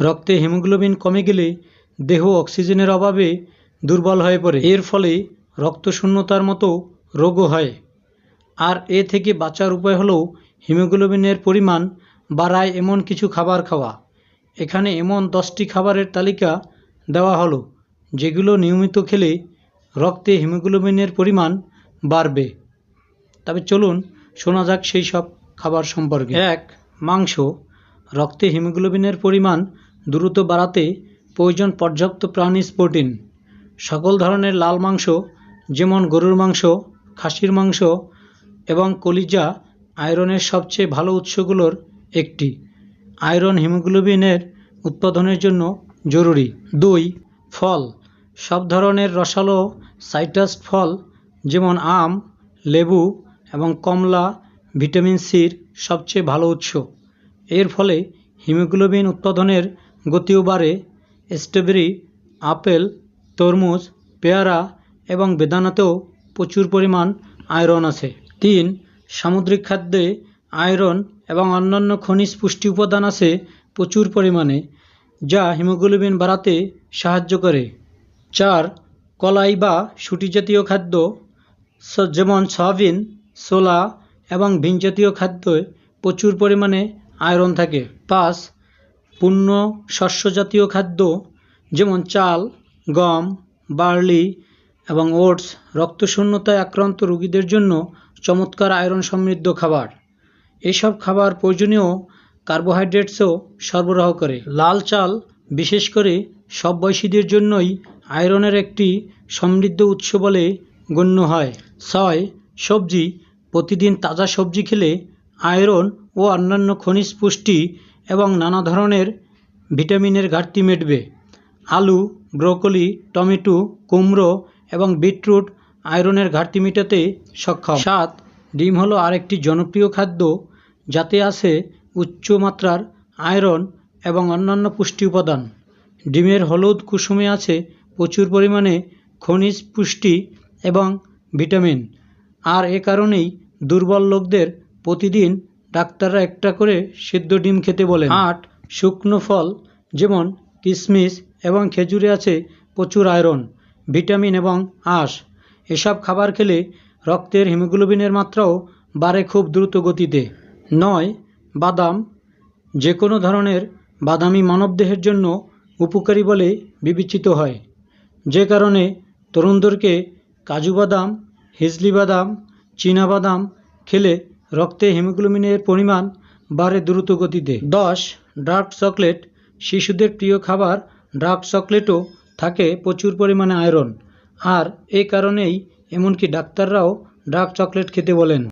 রক্তে হিমোগ্লোবিন কমে গেলে দেহ অক্সিজেনের অভাবে দুর্বল হয়ে পড়ে। এর ফলে রক্তশূন্যতার মতো রোগও হয়। আর এ থেকে বাঁচার উপায় হলো হিমোগ্লোবিনের পরিমাণ বাড়ায় এমন কিছু খাবার খাওয়া। এখানে এমন দশটি খাবারের তালিকা দেওয়া হলো, যেগুলো নিয়মিত খেলে রক্তে হিমোগ্লোবিনের পরিমাণ বাড়বে। তবে চলুন শোনা যাক সেই সব খাবার সম্পর্কে। এক, মাংস। রক্তে হিমোগ্লোবিনের পরিমাণ দ্রুত বাড়াতে প্রয়োজন পর্যাপ্ত প্রাণীজ প্রোটিন। সকল ধরনের লাল মাংস, যেমন গরুর মাংস, খাসির মাংস এবং কলিজা আয়রনের সবচেয়ে ভালো উৎসগুলোর একটি। আয়রন হিমোগ্লোবিনের উৎপাদনের জন্য জরুরি। দুই, ফল। সব ধরনের রসালো সাইট্রাস ফল, যেমন আম, লেবু এবং কমলা, ভিটামিন সির সবচেয়ে ভালো উৎস। এর ফলে হিমোগ্লোবিন উৎপাদনের গতিও বাড়ে স্ট্রবেরি, আপেল, তরমুজ, পেয়ারা এবং বেদানাতেও প্রচুর পরিমাণ আয়রন আছে। তিন, সামুদ্রিক খাদ্যে আয়রন এবং অন্যান্য খনিজ পুষ্টি উপাদান আছে প্রচুর পরিমাণে, যা হিমোগ্লোবিন বাড়াতে সাহায্য করে। চার, কলাই বা শুটি জাতীয় খাদ্য যেমন সয়াবিন, ছোলা এবং ভিন জাতীয় খাদ্যে প্রচুর পরিমাণে আয়রন থাকে। পাঁচ পূর্ণ শস্য জাতীয় খাদ্য যেমন চাল, গম, বার্লি এবং ওটস রক্তশূন্যতায় আক্রান্ত রোগীদের জন্য চমৎকার আয়রন সমৃদ্ধ খাবার। এসব খাবার প্রয়োজনীয় কার্বোহাইড্রেটসও সরবরাহ করে। লাল চাল, বিশেষ করে সব বয়সীদের জন্যই আয়রনের একটি সমৃদ্ধ উৎস বলে গণ্য হয়। ছয় সবজি, প্রতিদিন তাজা সবজি খেলে আয়রন ও অন্যান্য খনিজ পুষ্টি এবং নানা ধরনের ভিটামিনের ঘাটতি মেটবে। আলু, ব্রোকলি, টমেটো, কুমড়ো এবং বিটরুট আয়রনের ঘাটতি মেটাতে সক্ষম। সাত, ডিম হলো আরেকটি জনপ্রিয় খাদ্য যাতে আছে উচ্চ মাত্রার আয়রন এবং অন্যান্য পুষ্টি উপাদান। ডিমের হলুদ কুসুমে আছে প্রচুর পরিমাণে খনিজ পুষ্টি এবং ভিটামিন। আর এ কারণেই দুর্বল লোকদের প্রতিদিন ডাক্তাররা একটা করে সিদ্ধ ডিম খেতে বলেন। আট, শুকনো ফল, যেমন কিশমিশ এবং খেজুরে আছে প্রচুর আয়রন, ভিটামিন এবং আঁশ। এসব খাবার খেলে রক্তের হিমোগ্লোবিনের মাত্রাও বাড়ে খুব দ্রুত গতিতে। নয়, বাদাম। যে কোনো ধরনের বাদামি মানবদেহের জন্য উপকারী বলে বিবেচিত হয়। যে কারণে তরুণদেরকে কাজু বাদাম, হিজলি বাদাম, চীনা বাদাম খেলে রক্তে হিমোগ্লোবিনের পরিমাণ বাড়ে দ্রুত গতিতে। দশ ডার্ক চকলেট। শিশুদের প্রিয় খাবার ডার্ক চকলেটও থাকে প্রচুর পরিমাণে আয়রন। আর এই কারণেই এমনকি ডাক্তাররাও ডার্ক চকলেট খেতে বলেন।